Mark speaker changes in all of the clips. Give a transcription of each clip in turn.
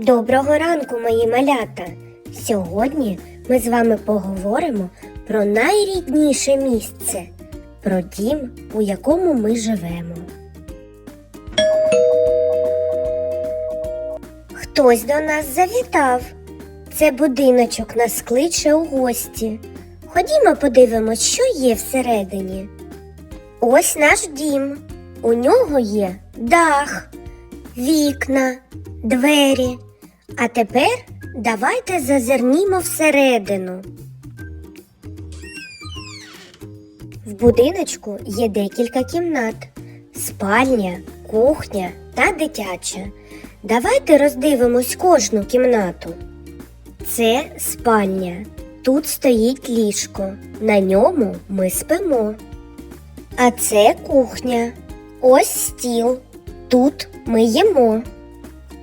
Speaker 1: Доброго ранку, мої малята! Сьогодні ми з вами поговоримо про найрідніше місце, про дім, у якому ми живемо. Хтось до нас завітав. Це будиночок нас кличе у гості. Ходімо подивимось, що є всередині. Ось наш дім. У нього є дах, вікна, двері. А тепер давайте зазирнімо всередину. В будиночку є декілька кімнат: спальня, кухня та дитяча. Давайте роздивимось кожну кімнату. Це спальня. Тут стоїть ліжко. На ньому ми спимо. А це кухня. Ось стіл. Тут ми їмо.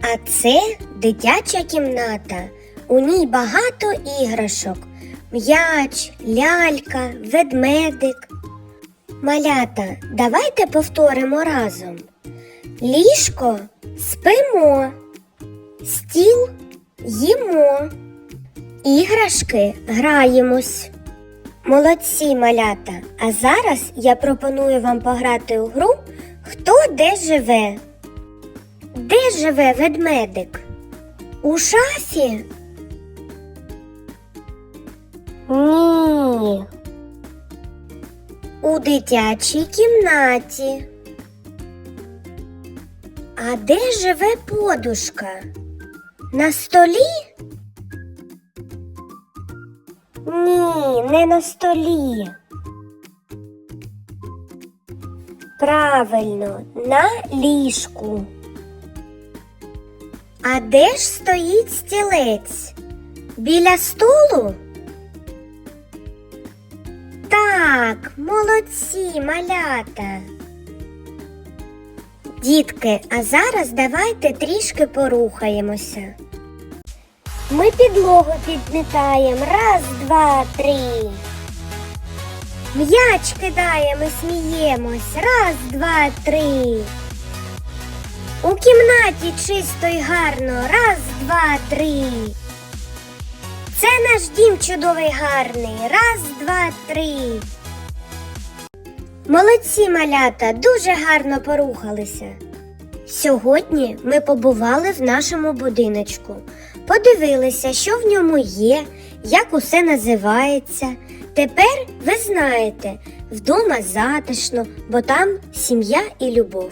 Speaker 1: А це дитяча кімната. У ній багато іграшок: м'яч, лялька, ведмедик. Малята, давайте повторимо разом. Ліжко спимо, стіл їмо, іграшки граємось. Молодці малята! А зараз я пропоную вам пограти у гру Хто де живе? Де живе ведмедик? У шафі? Ні. У дитячій кімнаті. А де живе подушка? На столі? Ні, не на столі. Правильно, на ліжку. А де ж стоїть стілець? Біля столу? Так, молодці, малята. Дітки, а зараз давайте трішки порухаємося. Ми підлогу підмітаємо. Раз, два, три. М'яч кидаємо, сміємось. Раз, два, три. У кімнаті чисто й гарно. Раз, два, три. Це наш дім чудовий гарний. Раз, два, три. Молодці малята, дуже гарно порухалися. Сьогодні ми побували в нашому будиночку, подивилися, що в ньому є, як усе називається. Тепер ви знаєте, вдома затишно, бо там сім'я і любов.